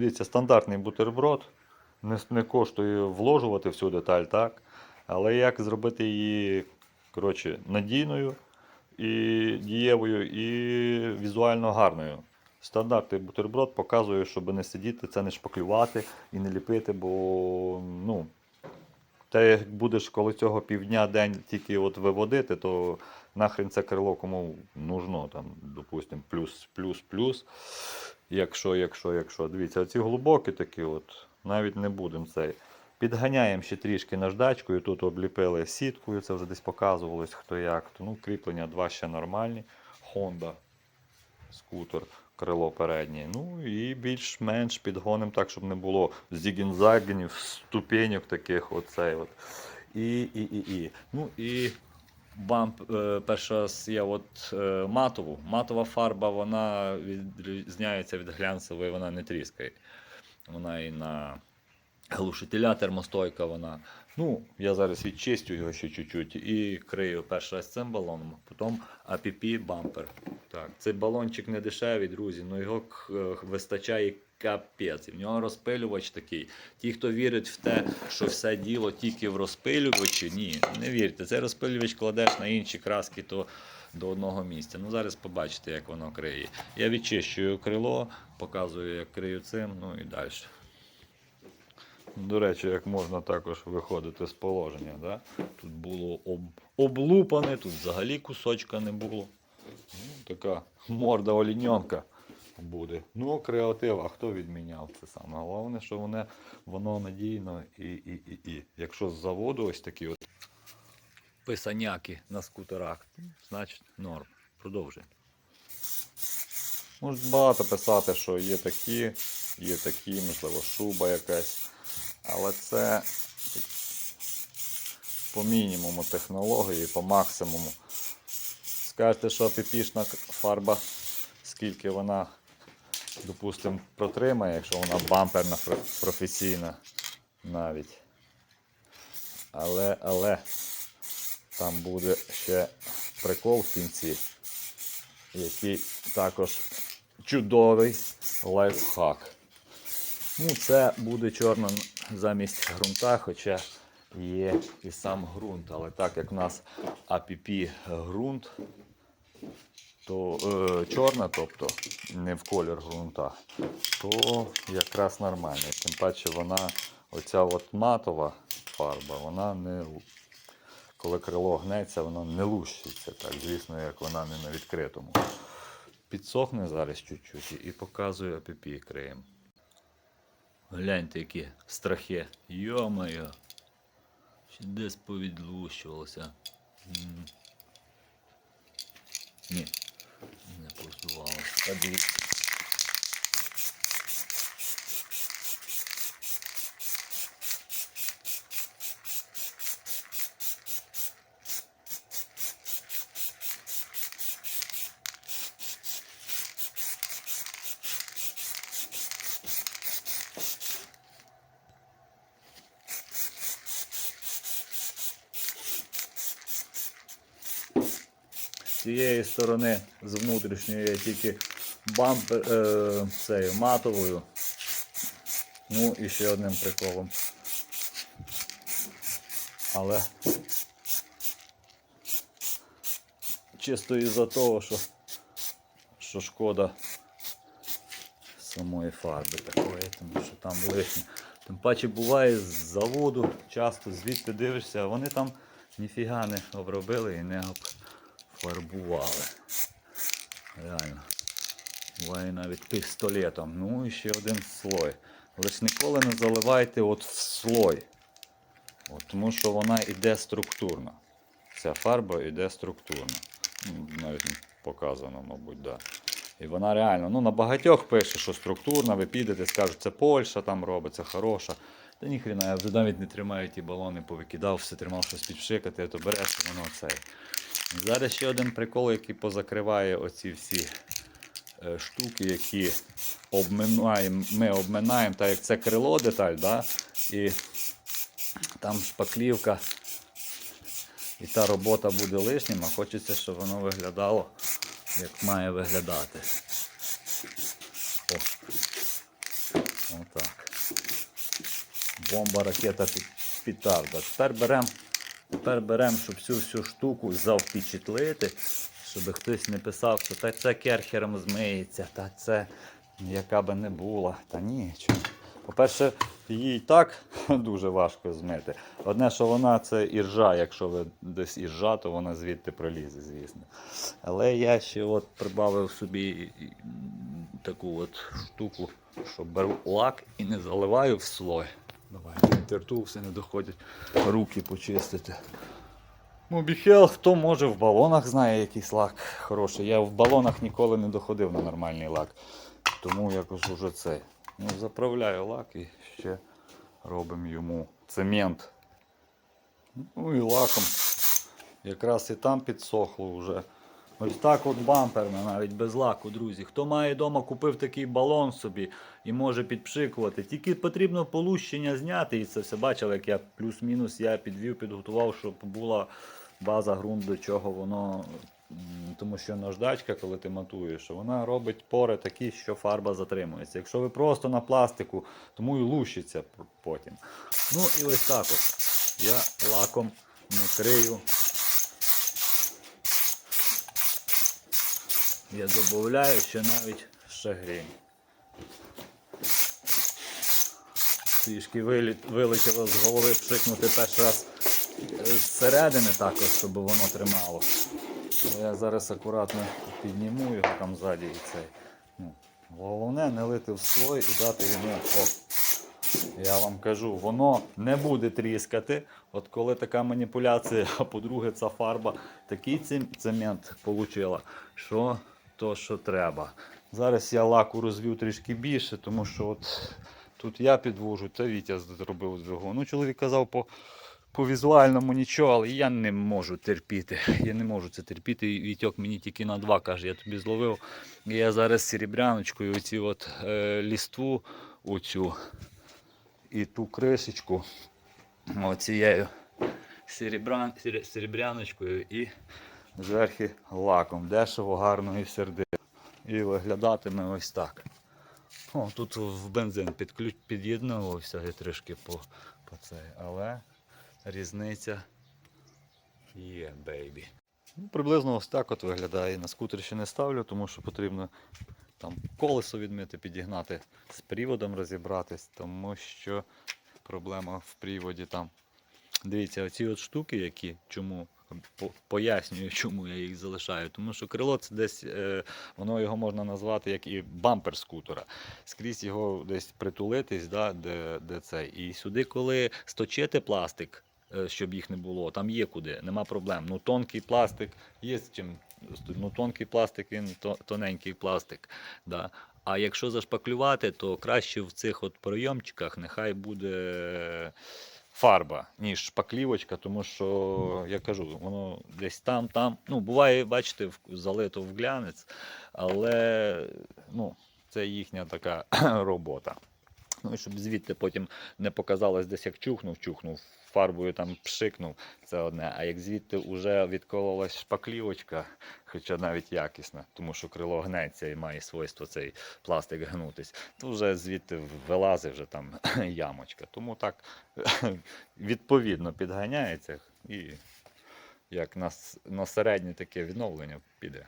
Дивіться, стандартний бутерброд. Не, не коштує вложувати всю деталь, так? Але як зробити її коротше, надійною і дієвою, і візуально гарною. Стандартний бутерброд показує, щоб не сидіти, це не шпаклювати і не ліпити, бо ну, те, як будеш коли цього півдня день тільки от виводити, то нахрен це крило кому нужно, там, допустим, плюс, плюс, плюс. Якщо, якщо, якщо. Дивіться, ці глибокі такі, от, навіть не будемо цей. Підганяємо ще трішки наждачкою. Тут обліпили сіткою, це вже десь показувалось хто як. Ну, кріплення два ще нормальні. Honda скутер, крило переднє. Ну і більш-менш підгонимо так, щоб не було зігінзагенів, ступеньок таких. оцей от. І, і, і, і. Ну і бамп е, раз є от е, матову. Матова фарба вона відрізняється від глянцевої, вона не тріскає. Вона і на глушителя термостойка вона. Ну, я зараз відчистю його ще чуть-чуть і крию перший раз цим балоном, потім APP бампер. Так, цей балончик не дешевий, друзі, але його е, вистачає капець. І в нього розпилювач такий. Ті, хто вірить в те, що все діло тільки в розпилювачі, ні, не вірте. Цей розпилювач кладеш на інші краски, то до одного місця. Ну зараз побачите, як воно криє. Я відчищую крило, показую, як крию цим, ну і далі. До речі, як можна також виходити з положення. Да? Тут було об... облупане, тут взагалі кусочка не було. Ну, така морда оліньонка буде. Ну, креатив, а хто відміняв це саме? Головне, що воно, воно надійно і, і, і, і. Якщо з заводу ось такі от писаняки на скутерах, значить норм. Продовжуємо. Можуть багато писати, що є такі, є такі, можливо, шуба якась. Але це по мінімуму технології, по максимуму. Скажете, що піпішна фарба, скільки вона, допустимо, протримає, якщо вона бамперна професійна навіть. Але, але там буде ще прикол в кінці, який також чудовий лайфхак. Ну, це буде чорно замість ґрунта, хоча є і сам ґрунт. Але так як в нас APP ґрунт, то е, чорна, тобто не в колір ґрунта, то якраз нормально. Тим паче вона, оця от матова фарба, вона не. Коли крило гнеться, воно не лущиться, так, звісно, як вона не на відкритому. Підсохне зараз чуть-чуть і показую APP криєм. Гляньте, які страхи. Йо-моє. Ще десь повідлущувалося. М. Ні, не поздувалося. Та дивіться. З цієї сторони, з внутрішньої, тільки бампер е, цією матовою. Ну і ще одним приколом. Але чисто із-за того, що, що шкода самої фарби такої, тому що там лишнє. Тим паче буває з заводу, часто звідти дивишся, а вони там ніфіга не обробили і не обфарбували. Реально. Буває навіть пістолетом. Ну і ще один слой. Лиш ніколи не заливайте от в слой. От, тому що вона йде структурно. Ця фарба йде структурно. Ну, Навіть показано, мабуть, да. І вона реально, ну на багатьох пише, що структурна, ви підете, скажуть, це Польща там робить, це хороша. Та ніхрена, я вже навіть не тримаю ті балони, повикидав, все тримав щось підшикати, то береш, воно цей. Зараз ще один прикол, який позакриває оці всі е, штуки, які обминаємо, ми обминаємо, так як це крило деталь, да? і там шпаклівка. І та робота буде лишнім, а хочеться, щоб воно виглядало, як має виглядати. О. Отак. Бомба, ракета, петарда. Тепер беремо, тепер берем, щоб всю всю штуку завпечатлити, щоб хтось не писав, що та це керхером змиється, та це яка би не була. Та ні. По-перше, її і так дуже важко змити. Одне, що вона це іржа, якщо ви десь іржа, то вона звідти пролізе, звісно. Але я ще от прибавив собі таку от штуку, що беру лак і не заливаю в слой. Давай, інтерту все не доходять руки почистити. Ну, біхел, хто може в балонах знає якийсь лак хороший. Я в балонах ніколи не доходив на нормальний лак. Тому якось уже цей. Ну, заправляю лак і ще робимо йому цемент. Ну і лаком. Якраз і там підсохло вже. Ось так от бамперно, навіть без лаку, друзі. Хто має вдома, купив такий балон собі і може підпшикувати. Тільки потрібно полущення зняти і це все бачили, як я плюс-мінус я підвів, підготував, щоб була база ґрунт, до чого воно. Тому що наждачка, коли ти матуєш, вона робить пори такі, що фарба затримується. Якщо ви просто на пластику, тому і лущиться потім. Ну і ось так от. Я лаком накрию. Я додаю ще навіть шагрінь. Трішки вилетіло з голови пшикнути перший раз зсередини також, щоб воно тримало. Я зараз акуратно підніму його там ззаді і цей. Ну, головне не лити в слой і дати йому. О, я вам кажу, воно не буде тріскати. От коли така маніпуляція, а по-друге, ця фарба такий цемент отримала, що то, що треба. Зараз я лаку розвів трішки більше, тому що от тут я підвожу, та Вітя зробив двигун. Ну, чоловік казав по, по візуальному нічого, але я не можу терпіти. Я не можу це терпіти. І Вітьок мені тільки на два каже, я тобі зловив. І я зараз серебряночкою оці от е, ліству оцю і ту кришечку оцією серебрян, серебряночкою і зверху лаком. Дешево, гарно і сердито. І виглядатиме ось так. О, тут в бензин підключ, під'єднувався і трішки по, по цей, але різниця є, бейбі. Ну, приблизно ось так от виглядає. На скутер ще не ставлю, тому що потрібно там колесо відмити, підігнати, з приводом розібратись, тому що проблема в приводі там. Дивіться, оці от штуки, які чому пояснюю, чому я їх залишаю. Тому що крило це десь е, воно його можна назвати як і бампер скутера. Скрізь його десь притулитись, да, де, де це. І сюди, коли сточити пластик, е, щоб їх не було, там є куди, нема проблем. Ну, тонкий пластик є з чим. Ну, тонкий пластик, він тоненький пластик. Да. А якщо зашпаклювати, то краще в цих от пройомчиках нехай буде фарба, ніж шпаклівочка, тому що я кажу, воно десь там, там. Ну, буває, бачите, залито в глянець, але ну, це їхня така робота. Ну і щоб звідти потім не показалось десь як чухнув, чухнув, фарбою там пшикнув, це одне. А як звідти вже відкололась шпаклівочка, хоча навіть якісна, тому що крило гнеться і має свойство цей пластик гнутись, то вже звідти вилазить вже там ямочка. Тому так відповідно підганяється і як на, на середнє таке відновлення піде.